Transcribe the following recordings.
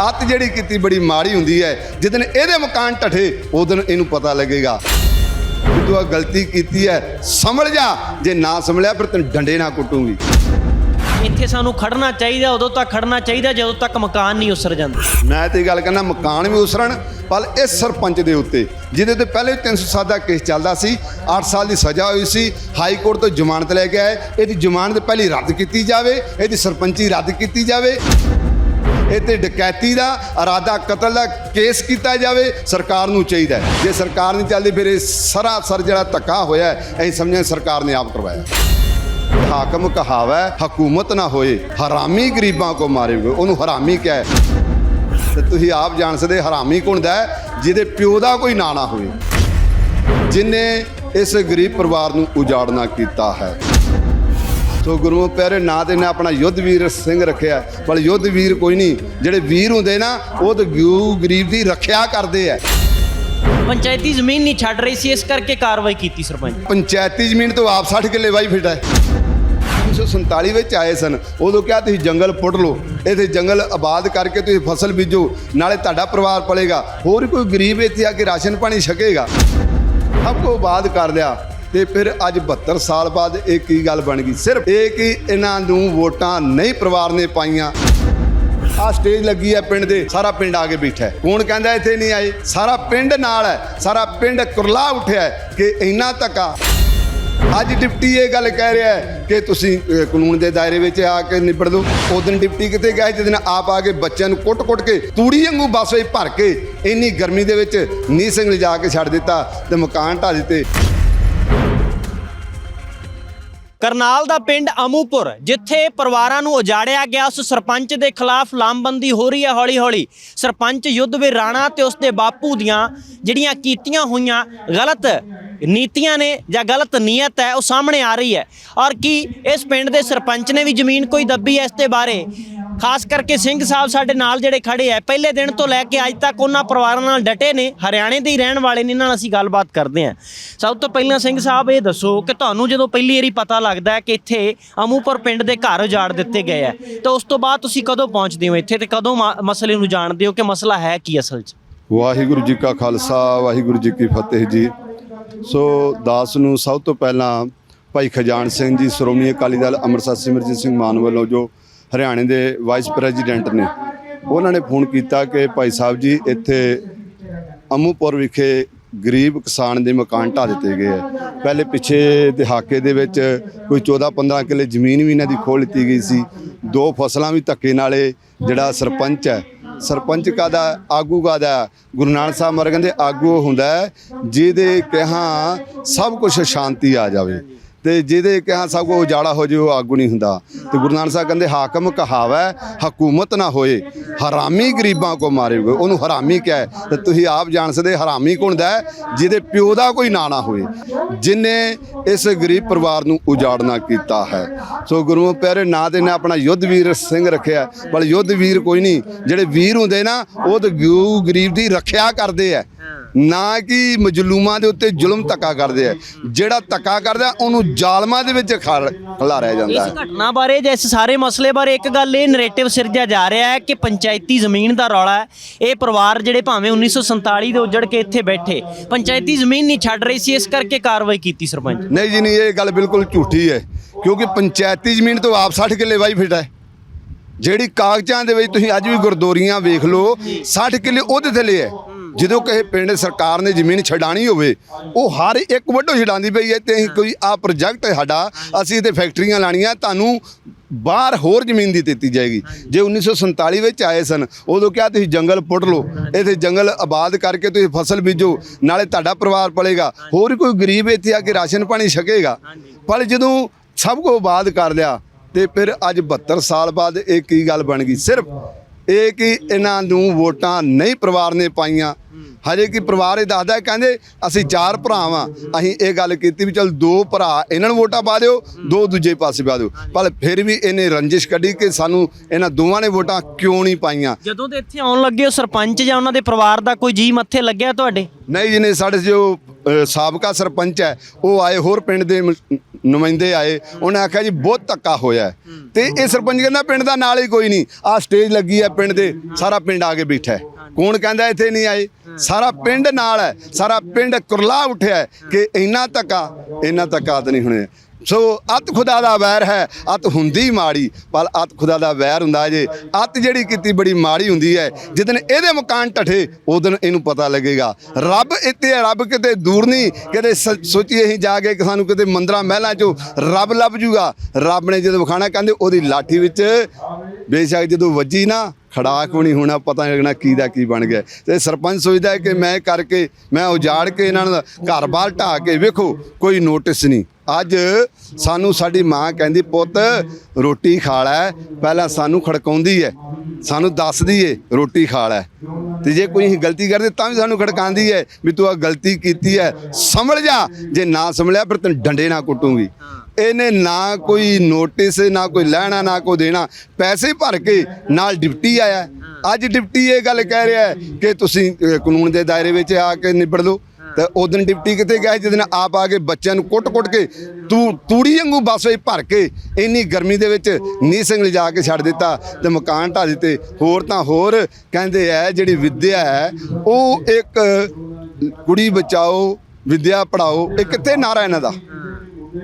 ਅੱਤ ਜਿਹੜੀ ਕੀਤੀ ਬੜੀ ਮਾੜੀ ਹੁੰਦੀ ਹੈ। ਜਿੱਦਨ ਇਹਦੇ ਮਕਾਨ ਟਠੇ ਉਦੋਂ ਇਹਨੂੰ ਪਤਾ ਲੱਗੇਗਾ। ਕਿ ਤੂੰ ਆ ਗਲਤੀ ਕੀਤੀ ਹੈ ਸੰਭਲ ਜਾ। ਜੇ ਨਾ ਸੰਭਲਿਆ ਫਿਰ ਤੈਨੂੰ ਡੰਡੇ ਨਾਲ ਕੁੱਟੂਗੀ। ਇੱਥੇ ਸਾਨੂੰ ਖੜਨਾ ਚਾਹੀਦਾ ਉਦੋਂ ਤੱਕ ਖੜਨਾ ਚਾਹੀਦਾ ਜਦੋਂ ਤੱਕ ਮਕਾਨ ਨਹੀਂ ਉਸਰ ਜਾਂਦੇ। ਮੈਂ ਤੇ ਗੱਲ ਕਹਿੰਦਾ ਮਕਾਨ ਵੀ ਉਸਰਨ ਪਰ ਇਸ ਸਰਪੰਚ ਦੇ ਉੱਤੇ ਜਿਹਦੇ ਤੇ ਪਹਿਲੇ 307 ਦਾ ਕੇਸ ਚੱਲਦਾ ਸੀ 8 ਸਾਲ ਦੀ ਸਜ਼ਾ ਹੋਈ ਸੀ ਹਾਈ ਕੋਰਟ ਤੋਂ ਜ਼ਮਾਨਤ ਲੈ ਕੇ ਆਏ। ਇਹਦੀ ਜ਼ਮਾਨਤ ਪਹਿਲੀ ਰੱਦ ਕੀਤੀ ਜਾਵੇ ਇਹਦੀ ਸਰਪੰਚੀ ਰੱਦ ਕੀਤੀ ਜਾਵੇ। ਇਹ ਤੇ ਡਕੈਤੀ ਦਾ ਇਰਾਦਾ ਕਤਲ ਦਾ ਕੇਸ ਕੀਤਾ ਜਾਵੇ ਸਰਕਾਰ ਨੂੰ ਚਾਹੀਦਾ ਜੇ ਸਰਕਾਰ ਨਹੀਂ ਚੱਲਦੀ ਫਿਰ ਇਹ ਸਰਾਸਰ ਜਿਹੜਾ ਧੱਕਾ ਹੋਇਆ ਹੈ, ਅਸੀਂ ਸਮਝਾਂ ਸਰਕਾਰ ਨੇ ਆਪ ਕਰਵਾਇਆ। ਹਾਕਮ ਕਹਾਵਾ ਹਕੂਮਤ ਨਾ ਹੋਏ ਹਰਾਮੀ ਗਰੀਬਾਂ ਕੋ ਮਾਰੇ ਉਹਨੂੰ ਹਰਾਮੀ ਕਿਹਾ ਹੈ। ਤੇ ਤੁਸੀਂ ਆਪ ਜਾਣ ਸਕਦੇ ਹਰਾਮੀ ਕੌਣ ਜਿਹਦੇ ਪਿਓ ਦਾ ਕੋਈ ਨਾਂ ਨਾ ਹੋਵੇ। ਜਿਨੇ ਇਸ ਗਰੀਬ ਪਰਿਵਾਰ ਨੂੰ ਉਜਾੜਨਾ ਕੀਤਾ ਹੈ। ਸੋ ਗੁਰੂ ਪਿਆਰੇ ਨਾਂ ਤੇ ਨੇ ਆਪਣਾ ਯੁੱਧ ਵੀਰ ਸਿੰਘ ਰੱਖਿਆ। ਪਰ ਯੁੱਧ ਵੀਰ ਕੋਈ ਨਹੀਂ ਜਿਹੜੇ ਵੀਰ ਹੁੰਦੇ ਨਾ ਉਹ ਤਾਂ ਗਿਊ ਗਰੀਬ ਦੀ ਰੱਖਿਆ ਕਰਦੇ ਆ। ਪੰਚਾਇਤੀ ਜ਼ਮੀਨ ਨਹੀਂ ਛੱਡ ਰਹੀ ਸੀ ਇਸ ਕਰਕੇ ਕਾਰਵਾਈ ਕੀਤੀ ਸਰਪੰਚ। ਪੰਚਾਇਤੀ ਜ਼ਮੀਨ ਤੋਂ ਆਪ 60 ਕਿੱਲੇ ਵਾਈ ਫਿਰਦਾ ਹੈ। 1947 ਵਿੱਚ ਆਏ ਸਨ। ਉਦੋਂ ਕਿਹਾ ਤੁਸੀਂ ਜੰਗਲ ਪੁੱਟ ਲਓ। ਇਹਦੇ ਜੰਗਲ ਆਬਾਦ ਕਰਕੇ ਤੁਸੀਂ ਫਸਲ ਬੀਜੋ। ਨਾਲੇ ਤੁਹਾਡਾ ਪਰਿਵਾਰ ਪਲੇਗਾ। ਹੋਰ ਕੋਈ ਗਰੀਬ ਇੱਥੇ ਆ ਕੇ ਰਾਸ਼ਨ ਪਾਣੀ ਛਕੇਗਾ। ਸਭ ਕੋ ਆਬਾਦ ਕਰ ਲਿਆ। ਤੇ ਫਿਰ ਅੱਜ 72 ਸਾਲ ਬਾਅਦ ਇਹ ਕੀ ਗੱਲ ਬਣ ਗਈ? ਸਿਰਫ ਇਹ ਕਿ ਇਹਨਾਂ ਨੂੰ ਵੋਟਾਂ ਨਹੀਂ ਪਰਿਵਾਰ ਨੇ ਪਾਈਆਂ। ਆ ਸਟੇਜ ਲੱਗੀ ਹੈ ਪਿੰਡ ਦੇ, ਸਾਰਾ ਪਿੰਡ ਆ ਕੇ ਬੈਠਾ ਹੈ। ਕੌਣ ਕਹਿੰਦਾ ਇੱਥੇ ਨਹੀਂ ਆਏ? ਸਾਰਾ ਪਿੰਡ ਨਾਲ ਹੈ। ਸਾਰਾ ਪਿੰਡ ਕੁਰਲਾ ਉੱਠਿਆ ਹੈ ਕਿ ਇੰਨਾ ਧੱਕਾ। ਅੱਜ ਡਿਪਟੀ ਇਹ ਗੱਲ ਕਹਿ ਰਿਹਾ ਹੈ ਕਿ ਤੁਸੀਂ ਕਾਨੂੰਨ ਦੇ ਦਾਇਰੇ ਵਿੱਚ ਆ ਕੇ ਨਿਬੜ ਦਿਓ ਉਦੋਂ ਡਿਪਟੀ ਕਿਤੇ ਗਿਆ ਜਿਸ ਦਿਨ ਆਪ ਆ ਕੇ ਬੱਚਿਆਂ ਨੂੰ ਕੁੱਟ-ਕੁੱਟ ਕੇ, ਤੂੜੀ ਵਾਂਗੂ ਬੱਸ ਵਿੱਚ ਭਰ ਕੇ, ਇੰਨੀ ਗਰਮੀ ਦੇ ਵਿੱਚ ਨੀ ਸਿੰਘ ਲਿਜਾ ਕੇ ਛੱਡ ਦਿੱਤਾ ਤੇ ਮਕਾਨ ਢਾ ਦਿੱਤੇ। ਕਰਨਾਲ ਦਾ ਪਿੰਡ ਅਮੂਪੁਰ, ਜਿੱਥੇ ਪਰਿਵਾਰਾਂ ਨੂੰ ਉਜਾੜਿਆ ਗਿਆ ਉਸ ਸਰਪੰਚ ਦੇ ਖਿਲਾਫ ਲਾਮਬੰਦੀ ਹੋ ਰਹੀ ਹੈ ਹੌਲੀ-ਹੌਲੀ। ਸਰਪੰਚ ਯੁੱਧਵੀਰ ਰਾਣਾ ਤੇ ਉਸਦੇ ਬਾਪੂ ਦੀਆਂ ਜਿਹੜੀਆਂ ਕੀਤੀਆਂ ਹੋਈਆਂ ਗਲਤ ਨੀਤੀਆਂ ਨੇ ਜਾਂ ਗਲਤ ਨੀਅਤ ਹੈ, ਉਹ ਸਾਹਮਣੇ ਆ ਰਹੀ ਹੈ। ਔਰ ਕੀ ਇਸ ਪਿੰਡ ਦੇ ਸਰਪੰਚ ਨੇ ਵੀ ਜ਼ਮੀਨ ਕੋਈ ਦੱਬੀ ਹੈ ਇਸ ਦੇ ਬਾਰੇ? ਖਾਸ ਕਰਕੇ ਸਿੰਘ ਸਾਹਿਬ ਸਾਡੇ ਨਾਲ ਜਿਹੜੇ ਖੜੇ ਆ, ਪਹਿਲੇ ਦਿਨ ਤੋਂ ਲੈ ਕੇ ਅੱਜ ਤੱਕ ਉਹਨਾਂ ਪਰਿਵਾਰਾਂ ਨਾਲ ਡਟੇ ਨੇ, ਹਰਿਆਣੇ ਦੇ ਹੀ ਰਹਿਣ ਵਾਲੇ ਨੇ, ਇਹਨਾਂ ਨਾਲ ਅਸੀਂ ਗੱਲਬਾਤ ਕਰਦੇ ਹਾਂ। ਸਭ ਤੋਂ ਪਹਿਲਾਂ ਸਿੰਘ ਸਾਹਿਬ, ਇਹ ਦੱਸੋ ਕਿ ਤੁਹਾਨੂੰ ਜਦੋਂ ਪਹਿਲੀ ਵਾਰੀ ਪਤਾ ਲੱਗਦਾ ਹੈ ਕਿ ਇੱਥੇ ਅਮੂਪੁਰ ਪਿੰਡ ਦੇ ਘਰ ਉਜਾੜ ਦਿੱਤੇ ਗਏ ਆ, ਤਾਂ ਉਸ ਤੋਂ ਬਾਅਦ ਤੁਸੀਂ ਕਦੋਂ ਪਹੁੰਚਦੇ ਹੋ ਇੱਥੇ ਤੇ ਕਦੋਂ ਮਾ- ਮਸਲੇ ਨੂੰ ਜਾਣਦੇ ਹੋ ਕਿ ਮਸਲਾ ਹੈ ਕੀ ਅਸਲ 'ਚ? ਵਾਹਿਗੁਰੂ ਜੀ ਕਾ ਖਾਲਸਾ, ਵਾਹਿਗੁਰੂ ਜੀ ਕੀ ਫਤਿਹ ਜੀ। ਸੋ ਦਾਸ ਨੂੰ ਸਭ ਤੋਂ ਪਹਿਲਾਂ ਭਾਈ ਖਜਾਨ ਸਿੰਘ ਜੀ, ਸ਼੍ਰੋਮਣੀ ਅਕਾਲੀ ਦਲ ਅੰਮ੍ਰਿਤਸਰ ਸਿਮਰਜੀਤ ਸਿੰਘ ਮਾਨ ਵੱਲੋਂ ਜੋ ਹਰਿਆਣੇ ਦੇ ਵਾਈਸ ਪ੍ਰੈਜ਼ੀਡੈਂਟ ਨੇ। ਉਹਨਾਂ ਨੇ ਫੋਨ ਕੀਤਾ ਕਿ ਭਾਈ ਸਾਹਿਬ ਜੀ, ਇੱਥੇ ਅਮੂਪੁਰ ਵਿਖੇ ਗਰੀਬ ਕਿਸਾਨ ਦੇ ਮਕਾਨ ਢਾ ਦਿੱਤੇ ਗਏ ਆ। ਪਹਿਲੇ ਪਿੱਛੇ ਦਹਾਕੇ ਦੇ ਵਿੱਚ ਕੋਈ 14 15 ਕਿੱਲੇ ਜ਼ਮੀਨ ਵੀ ਇਹਨਾਂ ਦੀ ਖੋਹ ਲਿੱਤੀ ਗਈ ਸੀ। ਦੋ ਫਸਲਾਂ ਵੀ ਧੱਕੇ ਨਾਲੇ ਜਿਹੜਾ ਸਰਪੰਚ ਹੈ। ਸਰਪੰਚ ਕਾਦਾ ਆਗੂ ਕਾਦਾ ਗੁਰੂ ਨਾਨਕ ਸਾਹਿਬ ਮਹਾਰਾਜ ਕਹਿੰਦੇ, ਆਗੂ ਉਹ ਹੁੰਦਾ ਜਿਹਦੇ ਕਿਹਾ ਸਭ ਕੁਝ ਸ਼ਾਂਤੀ ਆ ਜਾਵੇ। ਤੇ ਜਿਹਦੇ ਕਿਹਾ ਸਭ ਕੋ ਉਜਾੜਾ ਹੋ ਜੇ, ਉਹ ਆਗੂ ਨਹੀਂ ਹੁੰਦਾ। ਤੇ ਗੁਰੂ ਨਾਨਕ ਸਾਹਿਬ ਕਹਿੰਦੇ, ਹਾਕਮ ਕਹਾਵਾ, ਹਕੂਮਤ ਨਾ ਹੋਏ। ਹਰਾਮੀ ਗਰੀਬਾਂ ਕੋ ਮਾਰੇਗੇ ਉਹਨੂੰ ਹਰਾਮੀ ਕਿਹਾ ਹੈ। ਤੇ ਤੁਸੀਂ ਆਪ ਜਾਣ ਸਕਦੇ, ਹਰਾਮੀ ਕੌਣ ਦਾ ਜਿਹਦੇ ਪਿਓ ਦਾ ਕੋਈ ਨਾਂ ਨਾ ਹੋਵੇ ਜਿਨੇ ਇਸ ਗਰੀਬ ਪਰਿਵਾਰ ਨੂੰ ਉਜਾੜਨਾ ਕੀਤਾ ਹੈ। ਸੋ ਗੁਰੂ ਪਿਆਰੇ, ਨਾਂ ਦੇ ਨੇ ਆਪਣਾ ਯੁੱਧਵੀਰ ਸਿੰਘ ਰੱਖਿਆ। ਪਰ ਯੁੱਧ ਵੀਰ ਕੋਈ ਨਹੀਂ। ਜਿਹੜੇ ਵੀਰ ਹੁੰਦੇ ਨਾ, ਉਹ ਤਾਂ ਗਿਊ ਗਰੀਬ ਦੀ ਰੱਖਿਆ ਕਰਦੇ ਆ। ਨਾ ਕਿ ਮਜਲੂਮਾਂ ਦੇ ਉੱਤੇ ਜ਼ੁਲਮ ਧੱਕਾ ਕਰਦੇ ਆ। ਜਿਹੜਾ ਧੱਕਾ ਕਰਦਾ ਉਹਨੂੰ ਜ਼ਾਲਮਾਂ ਦੇ ਵਿੱਚ ਖੜ- ਖਿਲਾਰਿਆ ਜਾਂਦਾ ਇਸ ਘਟਨਾ ਬਾਰੇ ਜਾਂ ਇਸ ਸਾਰੇ ਮਸਲੇ ਬਾਰੇ ਇੱਕ ਗੱਲ ਇਹ ਨੈਰੇਟਿਵ ਸਿਰਜਿਆ ਜਾ ਰਿਹਾ ਹੈ ਕਿ ਪੰਚਾਇਤੀ ਜ਼ਮੀਨ ਦਾ ਰੌਲਾ ਹੈ। ਇਹ ਪਰਿਵਾਰ ਜਿਹੜੇ ਭਾਵੇਂ 1947 ਦੇ ਉੱਜੜ ਕੇ ਇੱਥੇ ਬੈਠੇ ਪੰਚਾਇਤੀ ਜ਼ਮੀਨ ਨਹੀਂ ਛੱਡ ਰਹੀ ਸੀ ਇਸ ਕਰਕੇ ਕਾਰਵਾਈ ਕੀਤੀ ਸਰਪੰਚ। ਨਹੀਂ ਜੀ ਨਹੀਂ ਇਹ ਗੱਲ ਬਿਲਕੁਲ ਝੂਠੀ ਹੈ ਕਿਉਂਕਿ ਪੰਚਾਇਤੀ ਜ਼ਮੀਨ ਤੋਂ ਆਪ 60 ਕਿੱਲੇ ਵਾਈ ਫਿਰਦਾ ਹੈ। ਜਿਹੜੀ ਕਾਗਜ਼ਾਂ ਦੇ ਵਿੱਚ ਤੁਸੀਂ ਅੱਜ ਵੀ ਗੁਰਦੋਰੀਆਂ ਵੇਖ ਲਓ 60 ਕਿੱਲੇ ਉਹਦੇ ਥੱਲੇ ਹੈ। ਜਦੋਂ ਕਿਸੇ ਪਿੰਡ ਸਰਕਾਰ ਨੇ ਜ਼ਮੀਨ ਛਡਾਣੀ ਹੋਵੇ ਉਹ ਹਰ ਇੱਕ ਵੱਡੋ ਛਡਾਉਂਦੀ ਪਈ ਹੈ ਤੇ ਕੋਈ ਆ ਪ੍ਰੋਜੈਕਟ ਹੈ ਸਾਡਾ ਅਸੀਂ ਤੇ ਫੈਕਟਰੀਆਂ ਲਾਣੀਆਂ ਤੁਹਾਨੂੰ ਬਾਹਰ ਹੋਰ ਜ਼ਮੀਨ ਦੀ ਦਿੱਤੀ ਜਾਏਗੀ। ਜੇ 1947 ਵਿੱਚ ਆਏ ਸਨ ਉਦੋਂ ਕਿਹਾ ਤੁਸੀਂ ਜੰਗਲ ਪੁੱਟ ਲਓ ਇਹਦੇ ਜੰਗਲ ਆਬਾਦ ਕਰਕੇ ਤੁਸੀਂ ਫਸਲ ਬੀਜੋ ਨਾਲੇ ਤੁਹਾਡਾ ਪਰਿਵਾਰ ਪਲੇਗਾ। ਹੋਰ ਕੋਈ ਗਰੀਬ ਇੱਥੇ ਆ ਕੇ ਰਾਸ਼ਨ ਪਾਣੀ ਛਕੇਗਾ। ਪਰ ਜਦੋਂ ਸਭ ਕੋ ਆਬਾਦ ਕਰ ਲਿਆ ਤੇ ਫਿਰ ਅੱਜ 72 ਸਾਲ ਬਾਅਦ ਇਹ ਕੀ ਗੱਲ ਬਣ ਗਈ? ਸਿਰਫ ਇਹ ਕਿ ਇਹਨਾਂ ਨੂੰ ਵੋਟਾਂ ਨਹੀਂ ਪਰਿਵਾਰ ਨੇ ਪਾਈਆਂ। ਹਜੇ ਕਿ ਪਰਿਵਾਰ ਇਹ ਦੱਸਦਾ ਕਹਿੰਦੇ ਅਸੀਂ ਚਾਰ ਭਰਾ ਵਾਂ। ਅਸੀਂ ਇਹ ਗੱਲ ਕੀਤੀ ਵੀ ਚਲ ਦੋ ਭਰਾ ਇਹਨਾਂ ਨੂੰ ਵੋਟਾਂ ਪਾ ਦਿਓ ਦੋ ਦੂਜੇ ਪਾਸੇ ਪਾ ਦਿਓ। ਪਰ ਫਿਰ ਵੀ ਇਹਨੇ ਰੰਜਿਸ਼ ਕੱਢੀ ਕਿ ਸਾਨੂੰ ਇਹਨਾਂ ਦੋਵਾਂ ਨੇ ਵੋਟਾਂ ਕਿਉਂ ਨਹੀਂ ਪਾਈਆਂ। ਜਦੋਂ ਦੇ ਇੱਥੇ ਆਉਣ ਲੱਗੇ ਉਹ ਸਰਪੰਚ ਜਾਂ ਉਹਨਾਂ ਦੇ ਪਰਿਵਾਰ ਦਾ ਕੋਈ ਜੀ ਮੱਥੇ ਲੱਗਿਆ ਤੁਹਾਡੇ? ਨਹੀਂ ਜੀ ਨਹੀਂ ਸਾਡੇ ਜੋ ਸਾਬਕਾ ਸਰਪੰਚ ਹੈ ਉਹ ਆਏ ਹੋਰ ਪਿੰਡ ਦੇ ਨੁਮਾਇੰਦੇ ਆਏ। ਉਹਨੇ ਆਖਿਆ ਜੀ ਬਹੁਤ ਧੱਕਾ ਹੋਇਆ। ਤੇ ਇਹ ਸਰਪੰਚ ਕਹਿੰਦਾ ਪਿੰਡ ਦਾ ਨਾਲ ਹੀ ਕੋਈ ਨਹੀਂ। ਆ ਸਟੇਜ ਲੱਗੀ ਹੈ ਪਿੰਡ ਦੇ ਸਾਰਾ ਪਿੰਡ ਆ ਕੇ ਬੈਠਾ ਹੈ। ਕੌਣ ਕਹਿੰਦਾ ਇੱਥੇ ਨਹੀਂ ਆਏ? ਸਾਰਾ ਪਿੰਡ ਨਾਲ ਹੈ। ਸਾਰਾ ਪਿੰਡ ਕੁਰਲਾ ਉੱਠਿਆ ਹੈ ਕਿ ਇੰਨਾ ਧੱਕਾ ਇੰਨਾ ਧੱਕਾ ਤਾਂ ਨਹੀਂ ਹੋਣੇ। ਸੋ ਅਤ ਖੁਦਾ ਦਾ ਵੈਰ ਹੈ। ਅਤ ਹੁੰਦੀ ਮਾੜੀ ਪਰ ਅਤ ਖੁਦਾ ਦਾ ਵੈਰ ਹੁੰਦਾ ਜੇ। ਅਤ ਜਿਹੜੀ ਕੀਤੀ ਬੜੀ ਮਾੜੀ ਹੁੰਦੀ ਹੈ। ਜਿੱਦਨ ਇਹਦੇ ਮਕਾਨ ਟਠੇ ਉਦੋਂ ਇਹਨੂੰ ਪਤਾ ਲੱਗੇਗਾ। ਰੱਬ ਇੱਥੇ ਹੈ ਰੱਬ ਕਿਤੇ ਦੂਰ ਨਹੀਂ। ਕਿਤੇ ਸ- ਸੋਚੀਏ ਅਸੀਂ ਜਾ ਕੇ ਕਿ ਸਾਨੂੰ ਕਿਤੇ ਮੰਦਰਾਂ ਮਹਿਲਾਂ 'ਚੋਂ ਰੱਬ ਲੱਭ ਜੂਗਾ। ਰੱਬ ਨੇ ਜਦੋਂ ਵਿਖਾਣਾ ਕਹਿੰਦੇ ਉਹਦੀ ਲਾਠੀ ਵਿੱਚ ਬੇਸ਼ੱਕ ਜਦੋਂ ਵੱਜੀ ਨਾ ਖੜਾਕ ਵੀ ਨਹੀਂ ਹੋਣਾ ਪਤਾ ਨਹੀਂ ਲੱਗਣਾ ਕੀ ਦਾ ਕੀ ਬਣ ਗਿਆ। ਤੇ ਸਰਪੰਚ ਸੋਚਦਾ ਹੈ ਕਿ ਮੈਂ ਕਰਕੇ, ਮੈਂ ਉਜਾੜ ਕੇ ਇਹਨਾਂ ਦਾ ਘਰ-ਬਾਰ ਢਾਹ ਕੇ ਵੇਖੋ, ਕੋਈ ਨੋਟਿਸ ਨਹੀਂ। ਅੱਜ ਸਾਨੂੰ ਸਾਡੀ ਮਾਂ ਕਹਿੰਦੀ, ਪੁੱਤ, ਰੋਟੀ ਖਾ ਲੈ, ਪਹਿਲਾਂ ਸਾਨੂੰ ਖੜਕਾਉਂਦੀ ਹੈ ਸਾਨੂੰ ਦੱਸਦੀ ਏ, ਰੋਟੀ ਖਾ ਲੈ। ਤੇ ਜੇ ਕੋਈ ਅਸੀਂ ਗਲਤੀ ਕਰਦੇ ਤਾਂ ਵੀ ਸਾਨੂੰ ਖੜਕਾਉਂਦੀ ਹੈ ਵੀ ਤੂੰ ਆ ਗਲਤੀ ਕੀਤੀ ਹੈ ਸੰਭਲ ਜਾ, ਜੇ ਨਾ ਸੰਭਲਿਆ ਫਿਰ ਤੈਨੂੰ ਡੰਡੇ ਨਾ ਕੁੱਟੂਗੀ। ਇਹਨੇ ਨਾ ਕੋਈ ਨੋਟਿਸ ਨਾ ਕੋਈ ਲੈਣਾ, ਨਾ ਕੋਈ ਦੇਣਾ। ਪੈਸੇ ਭਰ ਕੇ ਨਾਲ ਡਿਪਟੀ ਆਇਆ। ਅੱਜ ਡਿਪਟੀ ਇਹ ਗੱਲ ਕਹਿ ਰਿਹਾ ਕਿ ਤੁਸੀਂ ਕਾਨੂੰਨ ਦੇ ਦਾਇਰੇ ਵਿੱਚ ਆ ਕੇ ਨਿਬੜ ਲਓ। ਤੇ ਦਿਨ ਡਿਪਟੀ ਕਿਤੇ ਗਿਆ ਜਿਹਦੇ ਨਾਲ ਆਪ ਆ ਕੇ ਬੱਚਿਆਂ ਨੂੰ ਕੁੱਟ-ਕੁੱਟ ਕੇ ਤੂੰ, ਤੂੜੀ ਵਾਂਗੂ ਬੱਸ ਵਿੱਚ ਭਰ ਕੇ ਇੰਨੀ ਗਰਮੀ ਦੇ ਵਿੱਚ ਨੀ ਸਿੰਘ ਲਿਜਾ ਕੇ ਛੱਡ ਦਿੱਤਾ ਤੇ ਮਕਾਨ ਢਾ ਦਿੱਤੇ। ਹੋਰ ਤਾਂ ਹੋਰ ਕਹਿੰਦੇ ਐ ਜਿਹੜੀ ਵਿੱਦਿਆ ਹੈ, ਉਹ ਇੱਕ ਕੁੜੀ ਬਚਾਓ, ਵਿੱਦਿਆ ਪੜਾਓ ਇਹ ਕਿੱਥੇ ਨਾਰਾ ਇਹਨਾਂ ਦਾ?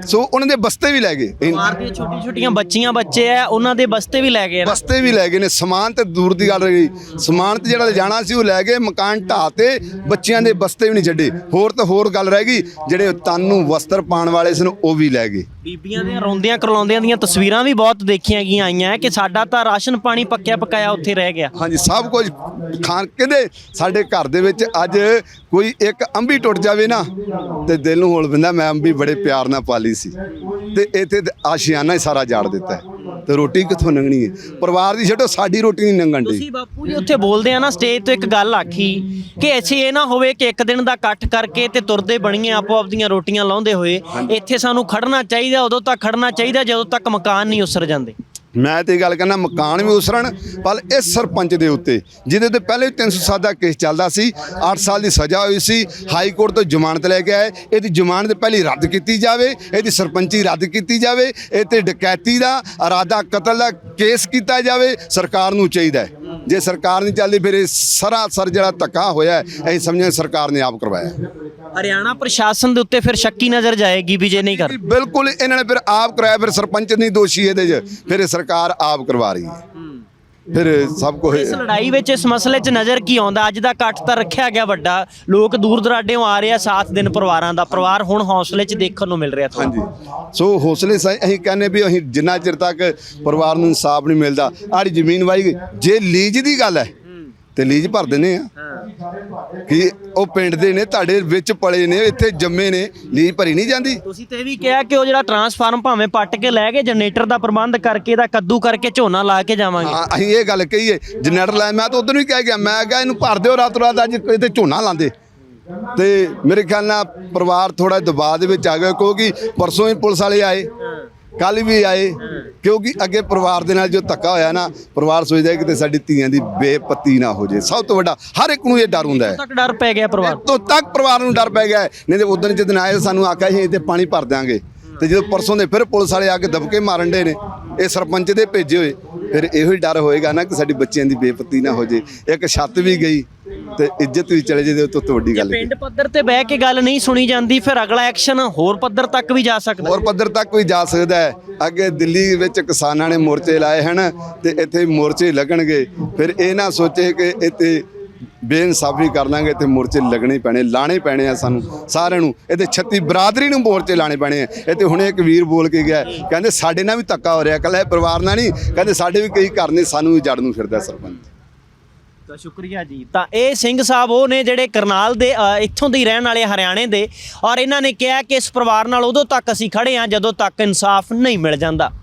ਸੋ ਉਹਨਾਂ ਦੇ ਬਸਤੇ ਵੀ ਲੈ ਗਏ। ਪਰਿਵਾਰ ਦੀਆਂ ਛੋਟੀ ਛੋਟੀਆਂ ਬੱਚੀਆਂ ਬੱਚੇ ਆ ਉਹਨਾਂ ਦੇ ਬਸਤੇ ਵੀ ਲੈ ਗਏ ਨਾ। ਬਸਤੇ ਵੀ ਲੈ ਗਏ ਨੇ। ਸਮਾਨ ਤੇ ਦੂਰ ਦੀ ਗੱਲ ਰਹੀ। ਸਮਾਨ ਤੇ ਜਿਹੜਾ ਜਾਣਾ ਸੀ ਉਹ ਲੈ ਗਏ ਮਕਾਨ ਢਾਹ ਤੇ ਬੱਚਿਆਂ ਦੇ ਬਸਤੇ ਵੀ ਨਹੀਂ ਛੱਡੇ। ਹੋਰ ਤਾਂ ਹੋਰ ਗੱਲ ਰਹਿ ਗਈ ਜਿਹੜੇ ਤਨ ਨੂੰ ਵਸਤਰ ਪਾਉਣ ਵਾਲੇ ਸਨ ਉਹ ਵੀ ਲੈ ਗਏ। ਬੀਬੀਆਂ ਦੀਆਂ ਰੋਂਦੀਆਂ ਕਰਲਾਉਂਦੀਆਂ ਦੀਆਂ ਤਸਵੀਰਾਂ ਵੀ ਬਹੁਤ ਦੇਖੀਆਂ ਗਈਆਂ ਆਈਆਂ ਹੈ ਕਿ ਸਾਡਾ ਤਾਂ ਰਾਸ਼ਨ ਪਾਣੀ ਪੱਕਿਆ ਪਕਾਇਆ ਉੱਥੇ ਰਹਿ ਗਿਆ। ਹਾਂਜੀ ਸਭ ਕੁਝ ਖਾਣ ਕਹਿੰਦੇ ਸਾਡੇ ਘਰ ਦੇ ਵਿੱਚ ਅੱਜ ਕੋਈ ਇੱਕ ਅੰਬੀ ਟੁੱਟ ਜਾਵੇ ਨਾ ਤੇ ਦਿਲ ਨੂੰ ਹੋਲ ਪੈਂਦਾ ਮੈਂ ਅੰਬੀ ਬੜੇ ਪਿਆਰ ਨਾਲ ਪਾਲੀ ਸੀ। ਤੇ ਇੱਥੇ ਆਸ਼ਿਆਨਾ ਹੀ ਸਾਰਾ ਜਾੜ ਦਿੱਤਾ ਹੈ। ਤੇ ਰੋਟੀ ਕਿੱਥੋਂ ਲੰਘਣੀ ਹੈ? ਪਰਿਵਾਰ ਦੀ ਛੱਡੋ ਸਾਡੀ ਰੋਟੀ ਨਹੀਂ ਲੰਘਣ ਦੀ। ਤੁਸੀਂ ਬਾਪੂ ਜੀ ਉੱਥੇ ਬੋਲਦੇ ਆ ਨਾ ਸਟੇਜ ਤੋਂ ਇੱਕ ਗੱਲ ਆਖੀ ਕਿ ਐਸੀ ਇਹ ਨਾ ਹੋਵੇ ਕਿ ਇੱਕ ਦਿਨ ਦਾ ਇਕੱਠ ਕਰਕੇ ਤੇ ਤੁਰਦੇ ਬਣੀਏ ਆਪੋ ਆਪਦੀਆਂ ਰੋਟੀਆਂ ਲਾਉਂਦੇ ਹੋਏ। ਇੱਥੇ ਸਾਨੂੰ ਖੜਨਾ ਚਾਹੀਦਾ ਉਦੋਂ ਤੱਕ ਖੜਨਾ ਚਾਹੀਦਾ ਜਦੋਂ ਤੱਕ ਮਕਾਨ ਨਹੀਂ ਉਸਰ ਜਾਂਦੇ। ਮੈਂ ਤੇ ਇਹ ਗੱਲ ਕਹਿੰਦਾ ਮਕਾਨ ਵੀ ਉਸਰਨ ਪਰ ਇਸ ਸਰਪੰਚ ਦੇ ਉੱਤੇ, ਜਿਹਦੇ ਤੇ ਪਹਿਲੇ 307 ਦਾ ਕੇਸ ਚੱਲਦਾ ਸੀ 8 ਸਾਲ ਦੀ ਸਜ਼ਾ ਹੋਈ ਸੀ, ਹਾਈ ਕੋਰਟ ਤੋਂ ਜ਼ਮਾਨਤ ਲੈ ਕੇ ਆਏ, ਇਹਦੀ ਜ਼ਮਾਨਤ ਪਹਿਲੀ ਰੱਦ ਕੀਤੀ ਜਾਵੇ, ਇਹਦੀ ਸਰਪੰਚੀ ਰੱਦ ਕੀਤੀ ਜਾਵੇ, ਇਹ ਤੇ ਡਕੈਤੀ ਦਾ ਇਰਾਦਾ ਕਤਲ ਦਾ ਕੇਸ ਕੀਤਾ ਜਾਵੇ, ਸਰਕਾਰ ਨੂੰ ਚਾਹੀਦਾ ਜੇ ਸਰਕਾਰ ਨਹੀਂ ਚੱਲਦੀ, ਫਿਰ ਇਹ ਸਰਾਸਰ ਜਿਹੜਾ ਧੱਕਾ ਹੋਇਆ ਅਸੀਂ ਸਮਝਦੇ ਸਰਕਾਰ ਨੇ ਆਪ ਕਰਵਾਇਆ। ਹਰਿਆਣਾ ਪ੍ਰਸ਼ਾਸਨ ਦੇ ਉੱਤੇ ਫਿਰ ਸ਼ੱਕੀ ਨਜ਼ਰ ਜਾਏਗੀ ਵੀ ਜੇ ਨਹੀਂ ਕਰ ਬਿਲਕੁਲ ਇਹਨਾਂ ਨੇ ਫਿਰ ਆਪ ਕਰਾਇਆ ਫਿਰ ਸਰਪੰਚ ਨਹੀਂ ਦੋਸ਼ੀ ਇਹਦੇ 'ਚ ਫਿਰ ਇਹ ਸਰਕਾਰ ਆਪ ਕਰਵਾ ਰਹੀ ਹੈ। ਫਿਰ ਸਭ ਕੁਝ ਇਸ ਲੜਾਈ ਵਿੱਚ ਇਸ ਮਸਲੇ 'ਚ ਨਜ਼ਰ ਕੀ ਆਉਂਦਾ? ਅੱਜ ਦਾ ਇਕੱਠ ਤਾਂ ਰੱਖਿਆ ਗਿਆ ਵੱਡਾ। ਲੋਕ ਦੂਰ ਦਰਾਡੇੋਂ ਆ ਰਹੇ ਆ ਸਾਥ ਦਿਨ ਪਰਿਵਾਰਾਂ ਦਾ। ਪਰਿਵਾਰ ਹੁਣ ਹੌਸਲੇ 'ਚ ਦੇਖਣ ਨੂੰ ਮਿਲ ਰਿਹਾ ਤੁਹਾਨੂੰ। ਹਾਂਜੀ। ਸੋ ਹੌਸਲੇ ਸਹੀ ਅਸੀਂ ਕਹਿੰਦੇ ਵੀ ਅਸੀਂ ਜਿੰਨਾ ਚਿਰ ਤੱਕ ਪਰਿਵਾਰ ਨੂੰ ਇਨਸਾਫ ਨਹੀਂ ਮਿਲਦਾ ਆੜੀ ਜ਼ਮੀਨ ਵਾਈ। ਜੇ ਲੀਜ਼ ਦੀ ਗੱਲ ਹੈ ਤੇ ਲੀਜ਼ ਭਰ ਦਿੰਦੇ ਆ। ਕਿ ਉਹ ਪਿੰਡ ਦੇ ਨੇ ਤੁਹਾਡੇ ਵਿੱਚ ਪਲੇ ਨੇ ਇੱਥੇ ਜੰਮੇ ਨੇ ਲੀਜ਼ ਭਰੀ ਨਹੀਂ ਜਾਂਦੀ? ਤੁਸੀਂ ਤੇ ਇਹ ਵੀ ਕਿਹਾ ਕਿ ਉਹ ਜਿਹੜਾ ਟਰਾਂਸਫਾਰਮ ਭਾਵੇਂ ਪੱਟ ਕੇ ਲੈ ਗਏ ਜਨਰੇਟਰ ਦਾ ਪ੍ਰਬੰਧ ਕਰਕੇ ਇਹਦਾ ਕੱਦੂ ਕਰਕੇ ਝੋਨਾ ਲਾ ਕੇ ਜਾਵਾਂਗੇ। ਹਾਂ ਅਸੀਂ ਇਹ ਗੱਲ ਕਹੀਏ ਜਨਰੇਟਰ ਲਾਇਆ ਮੈਂ ਤਾਂ ਉਦੋਂ ਹੀ ਕਹਿ ਗਿਆ ਮੈਂ ਕਿਹਾ ਇਹਨੂੰ ਭਰ ਦਿਓ ਰਾਤ ਰਾਤ ਅੱਜ ਇਹਦੇ ਝੋਨਾ ਲਾਂਦੇ ਤੇ ਮੇਰੇ ਖਿਆਲ ਨਾਲ ਪਰਿਵਾਰ ਥੋੜਾ ਦਬਾਅ ਦੇ ਵਿੱਚ ਆ ਗਿਆ ਕਿਉਂਕਿ ਪਰਸੋਂ ਹੀ ਪੁਲਿਸ ਵਾਲੇ ਆਏ। ਕੱਲ ਵੀ ਆਏ ਕਿਉਂਕਿ ਅੱਗੇ ਪਰਿਵਾਰ ਦੇ ਨਾਲ ਜੋ ਧੱਕਾ ਹੋਇਆ ਨਾ ਪਰਿਵਾਰ ਸੋਚਦਾ ਕਿ ਸਾਡੀ ਧੀਆਂ ਦੀ ਬੇਪਤੀ ਨਾ ਹੋ ਜੇ ਸਭ ਤੋਂ ਵੱਡਾ ਹਰ ਇੱਕ ਨੂੰ ਇਹ ਡਰ ਹੁੰਦਾ ਹੈ। ਤੱਕ ਡਰ ਪੈ ਗਿਆ ਪਰਿਵਾਰ? ਤੋਂ ਤੱਕ ਪਰਿਵਾਰ ਨੂੰ ਡਰ ਪੈ ਗਿਆ ਹੈ। ਨਹੀਂ ਤੇ ਉਦੋਂ ਜਦੋਂ ਆਏ ਸਾਨੂੰ ਆਖਿਆ ਸੀ ਇੱਥੇ ਪਾਣੀ ਭਰ ਦਿਆਂਗੇ। ਤੇ ਜਦੋਂ ਪਰਸੋਂ ਦੇ ਫਿਰ ਪੁਲਿਸ ਵਾਲੇ ਆ ਕੇ ਦਬਕੇ ਮਾਰਨ ਦੇ ਨੇ। ਇਹ ਸਰਪੰਚ ਦੇ ਭੇਜੇ ਹੋਏ। ਫਿਰ ਇਹੋ ਹੀ ਡਰ ਹੋਏਗਾ ਨਾ ਕਿ ਸਾਡੀ ਬੱਚਿਆਂ ਦੀ ਬੇਪਤੀ ਨਾ ਹੋ ਜੇ ਇੱਕ ਛੱਤ ਵੀ ਗਈ। ਤੇ ਇੱਜ਼ਤ ਵੀ ਚਲੇ ਜੇ ਤੇ ਤੋਂ ਵੱਡੀ ਗੱਲ ਕੀ ਪਿੰਡ ਪੱਧਰ ਤੇ ਬਹਿ ਕੇ ਗੱਲ ਨਹੀਂ ਸੁਣੀ ਜਾਂਦੀ ਫਿਰ ਅਗਲਾ ਐਕਸ਼ਨ ਹੋਰ ਪੱਧਰ ਤੱਕ ਵੀ ਜਾ ਸਕਦਾ ਹੋਰ ਪੱਧਰ ਤੱਕ ਕੋਈ ਜਾ ਸਕਦਾ ਹੈ। ਅੱਗੇ ਦਿੱਲੀ ਵਿੱਚ ਕਿਸਾਨਾਂ ਨੇ ਮੋਰਚੇ ਲਾਏ ਹਨ ਤੇ ਇੱਥੇ ਮੋਰਚੇ ਲੱਗਣਗੇ। ਫਿਰ ਇਹ ਨਾ ਸੋਚੇ ਕਿ ਇੱਥੇ ਬੇਇਨਸਾਫੀ ਕਰ ਲਾਂਗੇ ਤੇ ਮੋਰਚੇ ਲੱਗਣੇ ਹੀ ਪੈਣੇ ਲਾਣੇ ਪੈਣੇ ਆ ਸਾਨੂੰ ਸਾਰਿਆਂ ਨੂੰ। ਇਹਦੇ 36 ਬਰਾਦਰੀ ਨੂੰ ਮੋਰਚੇ ਲਾਣੇ ਪੈਣੇ ਆ। ਇੱਥੇ ਹੁਣੇ ਇੱਕ ਵੀਰ ਬੋਲ ਕੇ ਗਿਆ ਕਹਿੰਦੇ ਸਾਡੇ ਨਾਲ ਵੀ ਧੱਕਾ ਹੋ ਰਿਹਾ ਕੱਲਾ ਇਹ ਪਰਿਵਾਰ ਨਾਲ ਨਹੀਂ ਕਹਿੰਦੇ ਸਾਡੇ ਵੀ ਕਈ ਘਰ ਨੇ ਸਾਨੂੰ ਵੀ ਜੜ ਨੂੰ ਫਿਰਦਾ ਸਰਪੰਚ। ਤਾਂ ਸ਼ੁਕਰੀਆ ਜੀ। ਤਾਂ ਇਹ ਸਿੰਘ ਸਾਹਿਬ ਉਹ ਨੇ ਜਿਹੜੇ ਕਰਨਾਲ ਦੇ ਅ, ਇੱਥੋਂ ਦੇ ਹੀ ਰਹਿਣ ਵਾਲੇ ਹਰਿਆਣੇ ਦੇ ਔਰ ਇਹਨਾਂ ਨੇ ਕਿਹਾ ਕਿ ਇਸ ਪਰਿਵਾਰ ਨਾਲ ਉਦੋਂ ਤੱਕ ਅਸੀਂ ਖੜੇ ਹਾਂ ਜਦੋਂ ਤੱਕ ਇਨਸਾਫ ਨਹੀਂ ਮਿਲ ਜਾਂਦਾ।